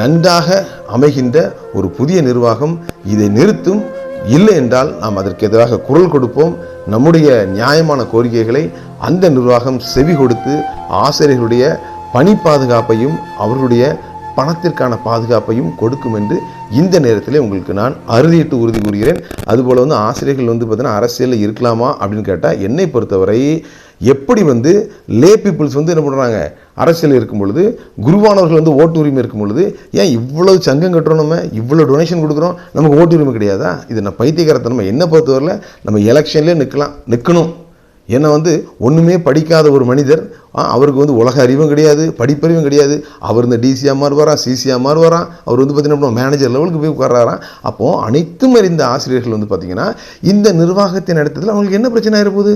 நன்றாக அமைகின்ற ஒரு புதிய நிர்வாகம் இதை நிறுத்தும். இல்லை என்றால் நாம் அதற்கு எதிராக குரல் கொடுப்போம். நம்முடைய நியாயமான கோரிக்கைகளை அந்த நிர்வாகம் செவி கொடுத்து ஆசிரியர்களுடைய பணி பாதுகாப்பையும் அவர்களுடைய பணத்திற்கான பாதுகாப்பையும் கொடுக்கும் என்று இந்த நேரத்தில் உங்களுக்கு நான் அறுதியிட்டு உறுதி கூறுகிறேன். அதுபோல் வந்து ஆசிரியர்கள் வந்து பார்த்தீங்கன்னா அரசியலில் இருக்கலாமா அப்படின்னு கேட்டால் என்னை பொறுத்தவரை எப்படி வந்து லே பீப்புள்ஸ் வந்து என்ன பண்ணுறாங்க அரசியல் இருக்கும் பொழுது குருவானவர்கள் வந்து ஓட்டு உரிமை இருக்கும் பொழுது ஏன் இவ்வளவு சங்கம் கட்டுறோம் நம்ம? இவ்வளோ டொனேஷன் கொடுக்குறோம்? நமக்கு ஓட்டு உரிமை கிடையாதா? இது நான் பைத்தியகாரத்தனமா என்ன பொறுத்தவரையில் நம்ம எலெக்ஷன்லேயே நிற்கலாம் நிற்கணும் ஏன்னா வந்து ஒன்றுமே படிக்காத ஒரு மனிதர். அவருக்கு வந்து உலக அறிவும் கிடையாது படிப்பறிவும் கிடையாது. அவர் இந்த டிசியாக மாறுவாராம் சிசியாக மாறுவாராம் அவர் வந்து பார்த்தீங்கன்னா மேனேஜர் லெவலுக்கு போய் உட்காராராம் அப்போது அனைத்தும் அறிந்த ஆசிரியர்கள் வந்து பார்த்தீங்கன்னா இந்த நிர்வாகத்தை நடத்ததில் அவங்களுக்கு என்ன பிரச்சனை இருப்போது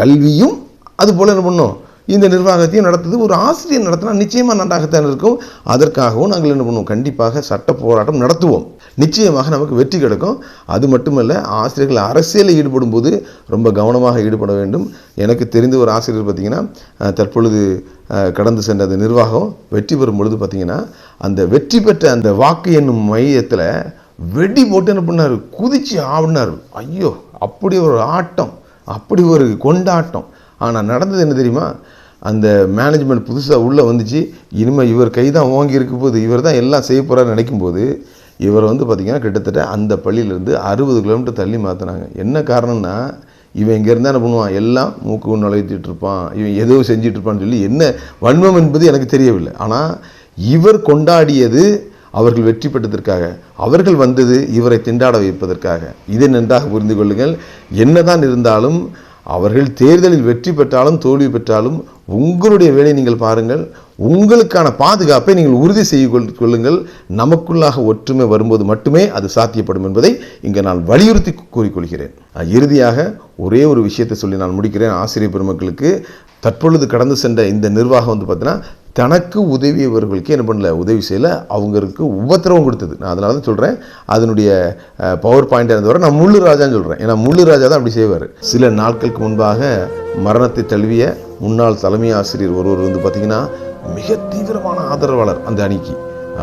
கல்வியும் அது போல் என்ன பண்ணும்? இந்த நிர்வாகத்தையும் நடத்துது. ஒரு ஆசிரியர் நடத்தினா நிச்சயமாக நன்றாகத்தான் இருக்கும். அதற்காகவும் நாங்கள் என்ன பண்ணுவோம்? கண்டிப்பாக சட்ட போராட்டம் நடத்துவோம். நிச்சயமாக நமக்கு வெற்றி கிடைக்கும். அது மட்டுமல்ல ஆசிரியர்கள் அரசியலில் ஈடுபடும் போது ரொம்ப கவனமாக ஈடுபட வேண்டும். எனக்கு தெரிந்த ஒரு ஆசிரியர் பார்த்திங்கன்னா தற்பொழுது கடந்து சென்ற அந்த நிர்வாகம் வெற்றி பெறும் பொழுது பார்த்திங்கன்னா அந்த வெற்றி பெற்ற அந்த வாக்கு என்னும் மையத்தில் வெடி போட்டு என்ன பண்ணார்? குதிச்சு ஆடினார். ஐயோ அப்படி ஒரு ஆட்டம் அப்படி ஒரு கொண்டாட்டம். ஆனால் நடந்தது என்ன தெரியுமா? அந்த மேனேஜ்மெண்ட் புதுசாக உள்ளே வந்துச்சு. இனிமேல் இவர் கை தான் ஓங்கி இருக்கும் போது இவர் தான் எல்லாம் செய்ய போகிறார் நினைக்கும் போது இவர் வந்து பார்த்திங்கன்னா கிட்டத்தட்ட அந்த பள்ளியிலேருந்து அறுபது கிலோமீட்டர் தள்ளி மாற்றினாங்க என்ன காரணம்னா இவன் இங்கேருந்து என்ன பண்ணுவான்? எல்லாம் மூக்கு நுழைத்திட்டு இருப்பான். இவன் ஏதோ செஞ்சிட்ருப்பான்னு சொல்லி என்ன வன்மம் என்பது எனக்கு தெரியவில்லை. ஆனால் இவர் கொண்டாடியது அவர்கள் வெற்றி பெற்றதற்காக அவர்கள் வந்தது இவரை திண்டாட வைப்பதற்காக. இதை நன்றாக புரிந்து கொள்ளுங்கள். என்னதான் இருந்தாலும் அவர்கள் தேர்தலில் வெற்றி பெற்றாலும் தோல்வி பெற்றாலும் உங்களுடைய வேலையை நீங்கள் பாருங்கள். உங்களுக்கான பாதுகாப்பை நீங்கள் உறுதி செய்து கொள்- கொள்ளுங்கள். நமக்குள்ளாக ஒற்றுமை வரும்போது மட்டுமே அது சாத்தியப்படும் என்பதை இங்கே நான் வலியுறுத்தி கூறிக்கொள்கிறேன். இறுதியாக ஒரே ஒரு விஷயத்தை சொல்லி நான் முடிக்கிறேன். ஆசிரியர் பெருமக்களுக்கு தற்பொழுது கடந்து சென்ற இந்த நிர்வாகம் வந்து பார்த்தீங்கன்னா தனக்கு உதவியவர்களுக்கு என்ன பண்ணல உதவி செய்யல. அவங்களுக்கு உபத்திரவம் கொடுத்தது. நான் அதனால தான் சொல்கிறேன் அதனுடைய பவர் பாயிண்ட் இருந்தவரை நான் முள்ளு ராஜான்னு சொல்கிறேன் ஏன்னா முள்ளு ராஜா தான் அப்படி செய்வார். சில நாட்களுக்கு முன்பாக மரணத்தை தழுவிய முன்னாள் தலைமை ஆசிரியர் ஒருவர் வந்து பார்த்திங்கன்னா மிக தீவிரமான ஆதரவாளர் அந்த அணிக்கு.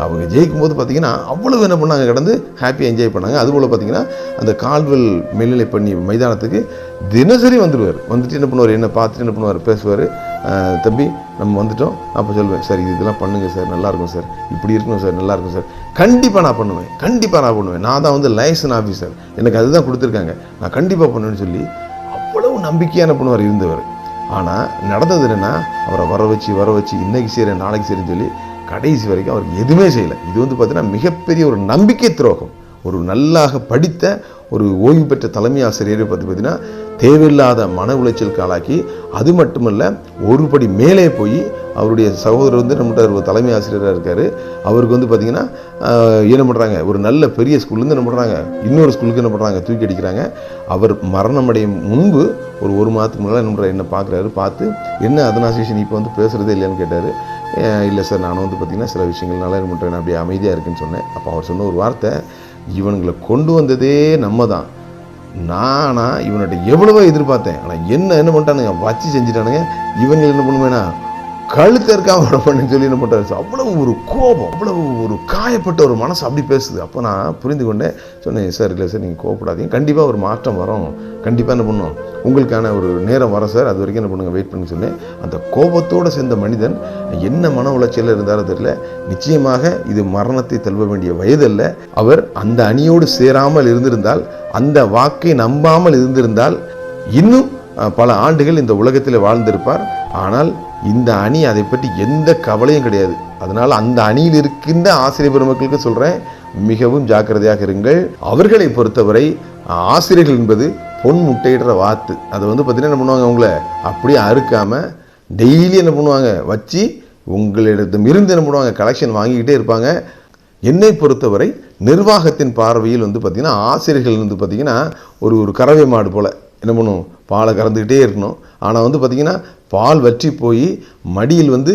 அவங்க ஜெயிக்கும் போது பார்த்திங்கன்னா அவ்வளவு என்ன பண்ணாங்க கடந்து ஹாப்பியாக என்ஜாய் பண்ணாங்க. அதுபோல் பார்த்தீங்கன்னா அந்த கால்வெல் மேல்நிலை பண்ணி மைதானத்துக்கு தினசரி வந்துடுவார் வந்துட்டு என்ன பண்ணுவார் என்ன பார்த்துட்டு என்ன பண்ணுவார் பேசுவார். தம்பி நம்ம வந்துட்டோம். அப்போ சொல்லுவேன் சார் இது இதெல்லாம் பண்ணுங்கள் சார். நல்லாயிருக்கும் சார். இப்படி இருக்கணும் சார். நல்லாயிருக்கும் சார். கண்டிப்பாக நான் பண்ணுவேன். கண்டிப்பாக நான் பண்ணுவேன். நான் தான் வந்து லைசன் ஆஃபீஸர் எனக்கு அதுதான் கொடுத்துருக்காங்க. நான் கண்டிப்பாக பண்ணுவேன்னு சொல்லி அவ்வளவு நம்பிக்கையான பண்ணுவார் இருந்தவர். ஆனால் நடந்தது என்னென்னா அவரை வர வச்சு வர வச்சு இன்றைக்கி செய்கிறேன் நாளைக்கு செய்கிறேன்னு சொல்லி கடைசி வரைக்கும் அவருக்கு எதுவுமே செய்யலை. இது வந்து பார்த்தீங்கன்னா மிகப்பெரிய ஒரு நம்பிக்கை துரோகம். ஒரு நல்லாக படித்த ஒரு ஓய்வு பெற்ற தலைமை ஆசிரியரை பற்றி பார்த்தீங்கன்னா தேவையில்லாத மன உளைச்சலுக்கு ஆளாக்கி அது மட்டுமல்ல ஒரு படி மேலே போய் அவருடைய சகோதரர் வந்து நம்மகிட்ட ஒரு தலைமை ஆசிரியராக இருக்கார். அவருக்கு வந்து பார்த்தீங்கன்னா என்ன பண்ணுறாங்க ஒரு நல்ல பெரிய ஸ்கூல்லேருந்து என்ன பண்ணுறாங்க இன்னொரு ஸ்கூலுக்கு என்ன பண்ணுறாங்க தூக்கி அடிக்கிறாங்க. அவர் மரணம் அடையும் முன்பு ஒரு ஒரு மாதத்துக்கு முன்னால் என்ன பண்ணுறாரு என்ன பார்க்குறாரு பார்த்து என்ன அதனாசேஷன் இப்போ வந்து பேசுகிறதே இல்லைன்னு கேட்டார். இல்லை சார் நான் வந்து பார்த்தீங்கன்னா சில விஷயங்கள்னால என்ன பண்ணுறேன் அப்படியே அமைதியாக இருக்குன்னு சொன்னேன். அப்போ அவர் சொன்ன ஒரு வார்த்தை இவனுங்களை கொண்டு வந்ததே நம்ம தான் நானா இவன்கிட்ட எவ்வளவோ எதிர்பார்த்தேன். ஆனால் என்ன என்ன பண்ணிட்டானுங்க? வச்சு செஞ்சுட்டானுங்க. இவங்க என்ன பண்ணுவேன்னா கழுத்த இருக்காம விட பண்ணுன்னு சொல்லி என்ன பண்ணுறாரு அவ்வளவு ஒரு கோபம் அவ்வளவு ஒரு காயப்பட்ட ஒரு மனசு அப்படி பேசுது. அப்போ நான் புரிந்து கொண்டேன். சொன்னேன் சார் இல்லை சார் நீங்கள் கோவப்படாதீங்க. கண்டிப்பாக ஒரு மாற்றம் வரும். கண்டிப்பாக என்ன பண்ணும்? உங்களுக்கான ஒரு நேரம் வரும் சார். அது வரைக்கும் என்ன பண்ணுங்க? வெயிட் பண்ணி சொன்னேன். அந்த கோபத்தோடு சேர்ந்த மனிதன் என்ன மன உளைச்சலில் இருந்தாலும் தெரியல. நிச்சயமாக இது மரணத்தை தழுவ வேண்டிய வயதல்ல. அவர் அந்த அணியோடு சேராமல் இருந்திருந்தால் அந்த வாக்கை நம்பாமல் இருந்திருந்தால் இன்னும் பல ஆண்டுகள் இந்த உலகத்தில் வாழ்ந்திருப்பார். ஆனால் இந்த அணி அதை பற்றி எந்த கவலையும் கிடையாது. அதனால் அந்த அணியில் இருக்கின்ற ஆசிரியர் பெருமக்களுக்கு சொல்கிறேன் மிகவும் ஜாக்கிரதையாக இருங்கள். அவர்களை பொறுத்தவரை ஆசிரியர்கள் என்பது பொன் முட்டையிடுற வாத்து. அதை வந்து பார்த்தீங்கன்னா என்ன பண்ணுவாங்க அவங்கள? அப்படியே அறுக்காமல் டெய்லி என்ன பண்ணுவாங்க? வச்சு உங்களிடத்தும் இருந்து என்ன பண்ணுவாங்க? கலெக்ஷன் வாங்கிக்கிட்டே இருப்பாங்க. என்னை பொறுத்தவரை நிர்வாகத்தின் பார்வையில் வந்து பார்த்திங்கன்னா ஆசிரியர்கள் வந்து பார்த்திங்கன்னா ஒரு ஒரு கறவை மாடு போல். என்ன பண்ணும்? பாலை கறந்துக்கிட்டே இருக்கணும். ஆனால் வந்து பார்த்திங்கன்னா பால் வற்றி போய் மடியில் வந்து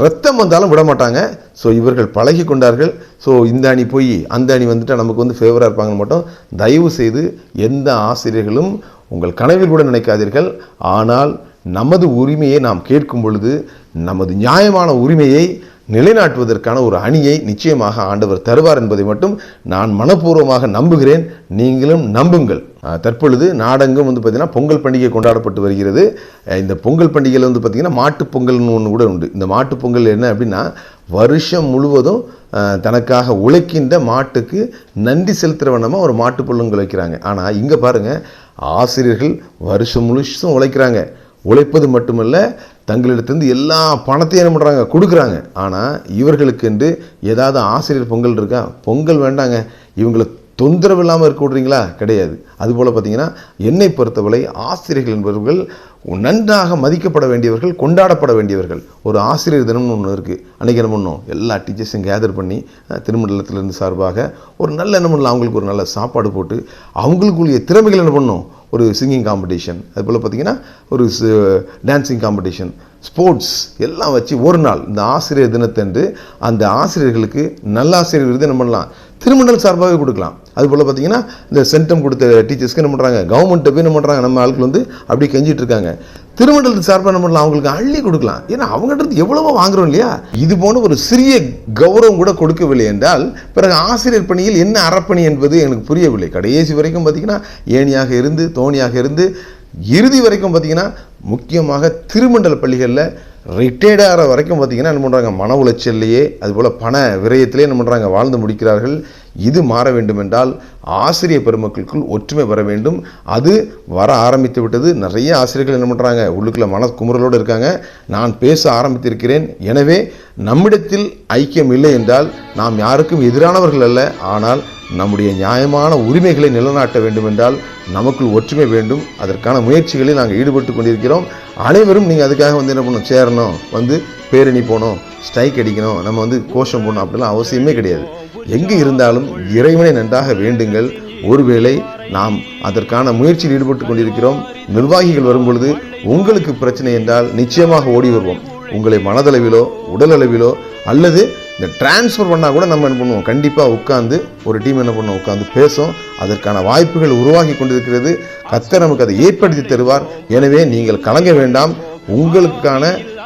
ரத்தம் வந்தாலும் விட மாட்டாங்க. ஸோ இவர்கள் பழகி கொண்டார்கள். ஸோ இந்த அணி போய் அந்த அணி வந்துட்டால் நமக்கு வந்து ஃபேவராக இருப்பாங்கன்னு மட்டும் தயவு செய்து எந்த ஆசிரியர்களும் உங்கள் கனவில் கூட நினைக்காதீர்கள். ஆனால் நமது உரிமையை நாம் கேட்கும் பொழுது நமது நியாயமான உரிமையை நிலைநாட்டுவதற்கான ஒரு அணியை நிச்சயமாக ஆண்டவர் தருவார் என்பதை மட்டும் நான் மனப்பூர்வமாக நம்புகிறேன். நீங்களும் நம்புங்கள். தற்பொழுது நாடெங்கும் வந்து பார்த்திங்கன்னா பொங்கல் பண்டிகை கொண்டாடப்பட்டு வருகிறது. இந்த பொங்கல் பண்டிகையில் வந்து பார்த்திங்கன்னா மாட்டுப் பொங்கல்னு ஒன்று கூட உண்டு. இந்த மாட்டுப் பொங்கல் என்ன அப்படின்னா வருஷம் முழுவதும் தனக்காக உழைக்கின்ற மாட்டுக்கு நன்றி செலுத்துகிற வண்ணமாக ஒரு மாட்டுப் பொங்கல் வைக்கிறாங்க. ஆனால் இங்கே பாருங்கள் ஆசிரியர்கள் வருஷம் முழுசும் உழைக்கிறாங்க. உழைப்பது மட்டுமல்ல தங்களிடத்திலிருந்து எல்லா பணத்தையும் என்ன பண்ணுறாங்க கொடுக்குறாங்க. ஆனால் இவர்களுக்கு என்று ஏதாவது ஆசிரியர் பொங்கல் இருக்கா? பொங்கல் வேண்டாங்க. இவங்களை தொந்தரவு இல்லாமல் இருக்க விட்றீங்களா? கிடையாது. அதுபோல் பார்த்தீங்கன்னா என்னை பொறுத்தவரை ஆசிரியர்கள் என்பவர்கள் நன்றாக மதிக்கப்பட வேண்டியவர்கள் கொண்டாடப்பட வேண்டியவர்கள். ஒரு ஆசிரியர் தினம்னு ஒன்று இருக்குது அன்றைக்கி என்ன பண்ணோம்? எல்லா டீச்சர்ஸும் கேதர் பண்ணி திருமண்டலத்திலேருந்து திருமண்டலத்திலிருந்து சார்பாக ஒரு நல்ல என்ன பண்ணலாம்? அவங்களுக்கு ஒரு நல்ல சாப்பாடு போட்டு அவங்களுக்குரிய திறமைகள் என்ன பண்ணணும் ஒரு சிங்கிங் காம்படிஷன் அதுபோல் பார்த்திங்கன்னா ஒரு டான்சிங் காம்படிஷன் ஸ்போர்ட்ஸ் எல்லாம் வச்சு ஒரு நாள் இந்த ஆசிரியர் தினத்தன்று அந்த ஆசிரியர்களுக்கு நல்ல ஆசிரியர் விருது என்ன பண்ணலாம்? திருமண்டல் சார்பாகவே கொடுக்கலாம். அதுபோல் பார்த்தீங்கன்னா இந்த சென்டம் கொடுத்த டீச்சர்ஸ்க்கு என்ன பண்ணுறாங்க கவர்மெண்ட்டை போய் என்ன பண்ணுறாங்க நம்ம ஆட்கள் வந்து அப்படியே கெஞ்சிட்டு இருக்காங்க. திருமண்டலத்து சார்பாக என்ன பண்ணலாம்? அவங்களுக்கு அள்ளி கொடுக்கலாம். ஏன்னா அவங்ககிட்ட இருந்து எவ்வளவோ வாங்குறோம் இல்லையா? இது போன ஒரு சிறிய கௌரவம் கூட கொடுக்கவில்லை என்றால் பிறகு ஆசிரியர் பணியில் என்ன அறப்பணி என்பது எனக்கு புரியவில்லை. கடைசி வரைக்கும் பார்த்தீங்கன்னா ஏணியாக இருந்து தோணியாக இருந்து இறுதி வரைக்கும் பார்த்தீங்கன்னா முக்கியமாக திருமண்டல பள்ளிகளில் ரிட்டையர்ட் ஆகிற வரைக்கும் பார்த்தீங்கன்னா என்ன பண்ணுறாங்க மன உளைச்சல்லையே அதுபோல் பண விரயத்திலே என்ன பண்ணுறாங்க வாழ்ந்து முடிக்கிறார்கள். இது மாற வேண்டும் என்றால் ஆசிரிய பெருமக்களுக்குள் ஒற்றுமை வர வேண்டும். அது வர ஆரம்பித்து விட்டது. நிறைய ஆசிரியர்கள் என்ன பண்ணுறாங்க உள்ளுக்குள்ள மன குமுறலோடு இருக்காங்க. நான் பேச ஆரம்பித்திருக்கிறேன். எனவே நம்மிடத்தில் ஐக்கியம் இல்லை என்றால் நாம் யாருக்கும் எதிரானவர்கள் அல்ல. ஆனால் நம்முடைய நியாயமான உரிமைகளை நிலைநாட்ட வேண்டும் என்றால் நமக்குள் ஒற்றுமை வேண்டும். அதற்கான முயற்சிகளில் நாங்கள் ஈடுபட்டு கொண்டிருக்கிறோம். அனைவரும் நீங்கள் அதுக்காக வந்து என்ன பண்ணணும்? சேரணும். வந்து பேரணி போகணும். ஸ்ட்ரைக் அடிக்கணும் நம்ம வந்து கோஷம் போடணும் அப்படிலாம் அவசியமே கிடையாது. எங்கே இருந்தாலும் இறைவனை நன்றாக வேண்டுங்கள். ஒருவேளை நாம் அதற்கான முயற்சியில் ஈடுபட்டு கொண்டிருக்கிறோம். நிர்வாகிகள் வரும்பொழுது உங்களுக்கு பிரச்சனை என்றால் நிச்சயமாக ஓடி வருவோம். உங்களை மனதளவிலோ உடல் அளவிலோ அல்லது இந்த டிரான்ஸ்ஃபர் பண்ணால் கூட நம்ம என்ன பண்ணுவோம்? கண்டிப்பாக உட்காந்து ஒரு டீம் என்ன பண்ணுவோம்? உட்காந்து பேசும் அதற்கான வாய்ப்புகள் உருவாகி கொண்டிருக்கிறது. கத்தர் நமக்கு அதை ஏற்படுத்தி தருவார். எனவே நீங்கள் கலங்க வேண்டாம். உங்களுக்கான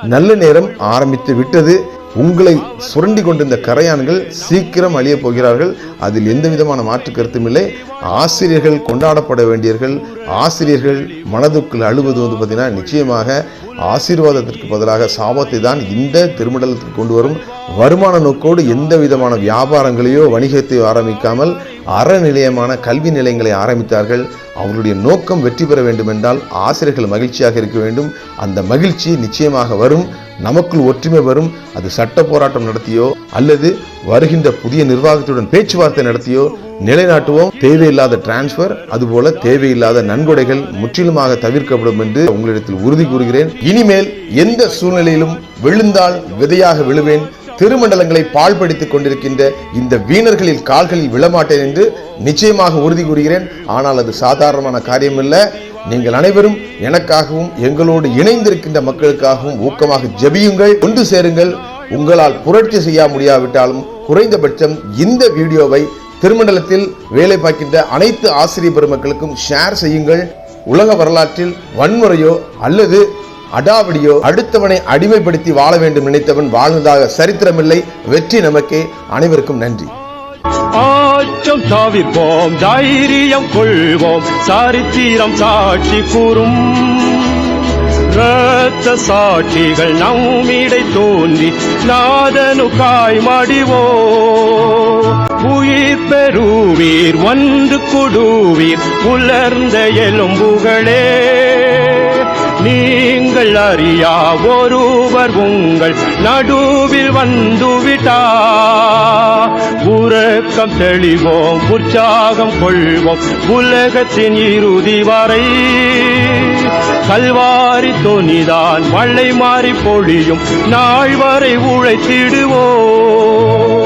நல்ல நேரம் ஆரம்பித்து விட்டது. உங்களை சுரண்டி கொண்டிருந்த கரையான்கள் சீக்கிரம் அழியப் போகிறார்கள். அதில் எந்த விதமான மாற்று கருத்தும் இல்லை. ஆசிரியர்கள் கொண்டாடப்பட வேண்டியவர்கள் ஆசிரியர்கள் மனதுக்குள் அழுவது வந்து பார்த்தீங்கன்னா நிச்சயமாக ஆசீர்வாதத்திற்கு பதிலாக சாபத்தை தான் இந்த திருமண்டலத்திற்கு கொண்டு வரும். வருமான நோக்கோடு எந்த விதமான வியாபாரங்களையோ வணிகத்தையோ ஆரம்பிக்காமல் அறநிலையமான கல்வி நிலையங்களை ஆரம்பித்தார்கள். அவருடைய நோக்கம் வெற்றி பெற வேண்டும் என்றால் ஆசிரியர்கள் மகிழ்ச்சியாக இருக்க வேண்டும். அந்த மகிழ்ச்சி நிச்சயமாக வரும். நமக்குள் ஒற்றுமை வரும். அது சட்ட போராட்டம் நடத்தியோ அல்லது வருகின்ற புதிய நிர்வாகத்துடன் பேச்சுவார்த்தை நடத்தியோ நிலைநாட்டுவோம். தேவையில்லாத டிரான்ஸ்பர் அதுபோல தேவையில்லாத நன்கொடைகள் முற்றிலுமாக தவிர்க்கப்படும் என்று உங்களிடத்தில் உறுதி கூறுகிறேன். இனிமேல் எந்த சூழ்நிலையிலும் விழுந்தால் விதையாக விழுவேன். திருமண்டலங்களை பாழ்படுத்திக் கொண்டிருக்கின்ற இந்த வீணர்களில் கால்களில் விழமாட்டேன் என்று நிச்சயமாக உறுதி கூறுகிறேன். ஆனால் அது சாதாரணமான காரியமல்ல. நீங்கள் அனைவரும் எனக்காகவும் எங்களோடு இணைந்திருக்கின்ற மக்களுக்காகவும் ஊக்கமாக ஜெபியுங்கள் ஒன்று சேருங்கள். உங்களால் புரட்சி செய்ய முடியாவிட்டாலும் குறைந்தபட்சம் இந்த வீடியோவை திருமண்டலத்தில் வேலை பார்க்கின்ற அனைத்து ஆசிரியர் பெருமக்களுக்கும் ஷேர் செய்யுங்கள். உலக வரலாற்றில் வன்முறையோ அல்லது அடாவடியோ அடுத்தவனை அடிமைப்படுத்தி வாழ வேண்டும் நினைத்தவன் வாழ்ந்ததாக சரித்திரமில்லை. வெற்றி நமக்கே அனைவருக்கும் நன்றி. ஆச்சம் தவிர்ப்போம் தைரியம் கொள்வோம் சரித்திரம் சாட்சி கூறும். ரத்த சாட்சிகள் நம்மிடை தோன்றி நாதனுக்காய் மடிவோ உயிர் பெறுவீர் வந்து கொடுவீர் உலர்ந்த எலும்புகளே. நீங்கள் அறியா ஒருவர் உங்கள் நடுவில் வந்துவிட்டா. உறக்கம் தெளிவோம் உற்சாகம் கொள்வோம். உலகத்தின் இறுதி வரை கல்வாரி தொனிதான் மழை மாறி பொழியும். நாள் வரை உழைத்திடுவோம்.